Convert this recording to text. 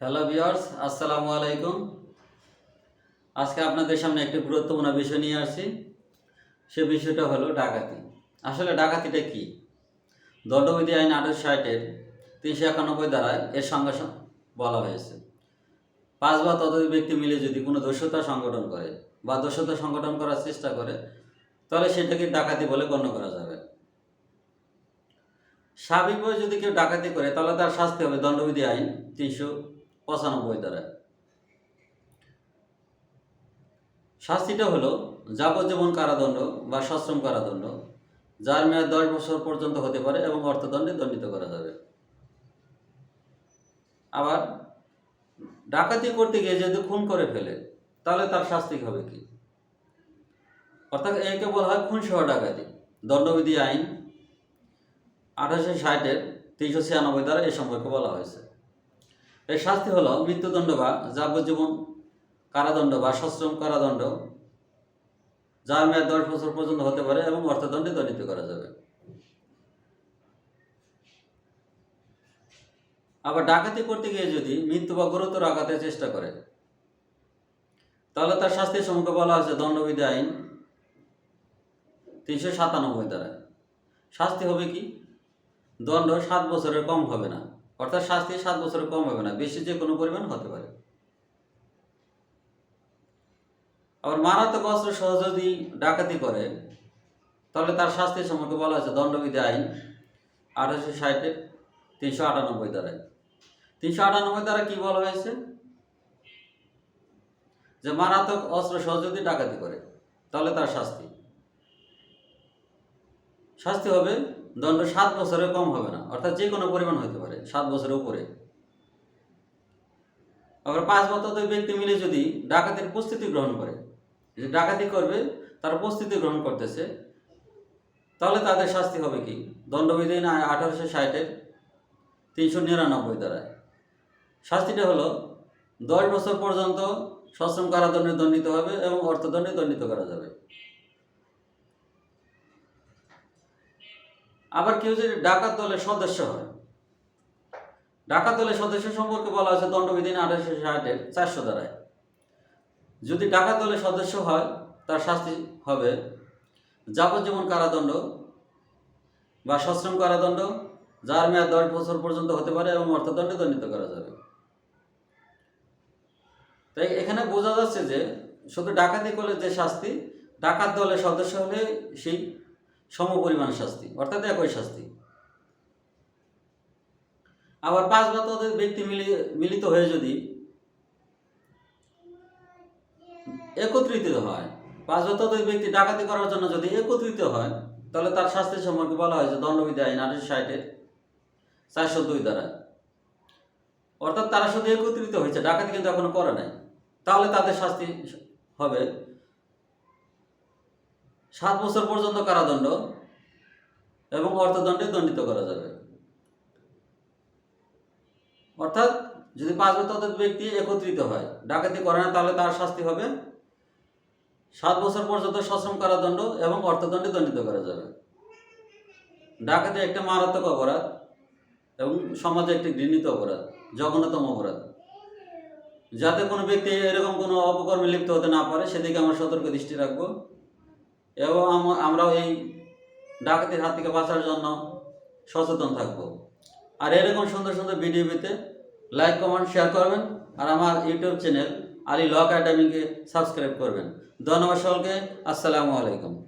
Hello viewers আসসালামু আলাইকুম আজকে আপনাদের সামনে একটি গুরুত্বপূর্ণ বিষয় নিয়ে আসছি। সে বিষয়টা হলো ডাকাতি। আসলে ডাকাতিটা কি? দণ্ডবিধি আইন আঠারোশো ষাটের তিনশো একানব্বই দ্বারায় এর সঙ্গে সঙ্গে বলা হয়েছে। পাঁচ বা ততোধিক ব্যক্তি মিলে যদি কোনো দস্যতা সংগঠন করে বা দস্যতা সংগঠন করার চেষ্টা করে, তাহলে সেটাকে ডাকাতি বলে গণ্য করা যাবে। স্বাভাবিকভাবে যদি কেউ ডাকাতি করে, তাহলে তার শাস্তি হবে দণ্ডবিধি আইন তিনশো পঁচানব্বই দ্বারা। শাস্তিটা হলো যাবজ্জীবন কারাদণ্ড বা সশ্রম কারাদণ্ড, যার মেয়াদ দশ বছর পর্যন্ত হতে পারে এবং অর্থদণ্ডে দণ্ডিত করা যাবে। আবার, ডাকাতি করতে গিয়ে যদি খুন করে ফেলে, তাহলে তার শাস্তি হবে কি? অর্থাৎ একে বলা হয় খুন সহ ডাকাতি। দণ্ডবিধি আইন আঠারোশো ষাটের তিনশো ছিয়ানব্বই দ্বারা এ সম্পর্কে বলা হয়েছে। এর শাস্তি হলো মৃত্যুদণ্ড বা যাবজ্জীবন কারাদণ্ড বা সশ্রম কারাদণ্ড যার মেয়াদ দশ বছর পর্যন্ত হতে পারে এবং অর্থদণ্ডে দণ্ডিত করা যাবে। আবার ডাকাতি করতে গিয়ে যদি মৃত্যু বা গুরুতর আঘাতের চেষ্টা করে, তাহলে তার শাস্তির সম্মুখে বলা হয়েছে দণ্ডবিধি আইন তিনশো সাতানব্বই দ্বারা। শাস্তি হবে কি? দণ্ড সাত বছরের কম হবে না। অর্থাৎ শাস্তি সাত বছরের কম হবে না, বেশি যে কোনো পরিমাণ হতে পারে। আবার মারাত্মক অস্ত্র সহ যদি ডাকাতি করে, তাহলে তার শাস্তির সম্পর্কে বলা হয়েছে দণ্ডবিধি আইন আঠারোশো ষাটের তিনশো আটানব্বই দ্বারায়। তিনশো আটানব্বই দ্বারা কি বলা হয়েছে? যে মারাত্মক অস্ত্র সহ যদি ডাকাতি করে, তাহলে তার শাস্তি। শাস্তি হবে দণ্ড সাত বছরের কম হবে না, অর্থাৎ যে কোনো পরিমাণ হতে পারে, সাত বছরের উপরে। আবার পাঁচ বছর দুই ব্যক্তি মিলে যদি ডাকাতির প্রস্তুতি গ্রহণ করে, যে ডাকাতি করবে, তার প্রস্তুতি গ্রহণ করতেছে, তাহলে তাদের শাস্তি হবে কি? দণ্ডবিধি আঠারোশো ষাটের তিনশো নিরানব্বই দ্বারা। শাস্তিটা হলো দশ বছর পর্যন্ত সশ্রম কারাদণ্ডে দণ্ডিত হবে এবং অর্থদণ্ডে দণ্ডিত করা যাবে। আবার কেউ যদি ডাকাত দলের সদস্য হয়, ডাকাত দলের সদস্য সম্পর্কে বলা হয়েছে দণ্ডবিধি আঠারোশো ষাটের চারশো দ্বারায়। যদি ডাকাত দলের সদস্য হয়, তার শাস্তি হবে যাবজ্জীবন কারাদণ্ড বা সশ্রম কারাদণ্ড, যার মেয়াদ দশ বছর পর্যন্ত হতে পারে এবং অর্থদণ্ডে দণ্ডিত করা যাবে। তাই এখানে বোঝা যাচ্ছে যে, শুধু ডাকাতি করলে যে শাস্তি, ডাকাত দলের সদস্য হলে সেই সমপরিমাণ শাস্তি, অর্থাৎ একই শাস্তি। আবার পাঁচ বা ততোধিক ব্যক্তি মিলি, মিলিত হয়ে যদি একত্রিত হয়, পাঁচ বা ততোধিক ব্যক্তি ডাকাতি করার জন্য যদি একত্রিত হয়, তাহলে তার শাস্তি সম্পর্কে বলা হয়েছে দণ্ডবিধি আইন আঠারোশো ষাটের চারশো দুই দ্বারা। অর্থাৎ তারা শুধু একত্রিত হয়েছে, ডাকাতি কিন্তু এখনও করে নাই। তাহলে তাদের শাস্তি হবে সাত বছর পর্যন্ত কারাদণ্ড এবং অর্থদণ্ডে দণ্ডিত করা যাবে। অর্থাৎ যদি পাঁচ বছর ব্যক্তি একত্রিত হয়, ডাকাতি করে না, তাহলে তার শাস্তি হবে। সাত বছর পর্যন্ত সশ্রম কারাদণ্ড এবং অর্থদণ্ডে দণ্ডিত করা যাবে। ডাকাতি একটা মারাত্মক অপরাধ এবং সমাজে একটি ঘৃণিত অপরাধ, জঘন্যতম অপরাধ। যাতে কোনো ব্যক্তি এরকম কোনো অপকর্মে লিপ্ত হতে না পারে, সেদিকে আমরা সতর্ক দৃষ্টি রাখব। এবং আম- আমরাও এই ডাকাতির হাত থেকে বাঁচার জন্য সচেতন থাকব। আর এরকম সুন্দর সুন্দর ভিডিও পেতে লাইক কমেন্ট শেয়ার করবেন। আর আমার ইউটিউব চ্যানেল আলী ল একাডেমিকে সাবস্ক্রাইব করবেন। ধন্যবাদ সকলকে। আসসালামু আলাইকুম।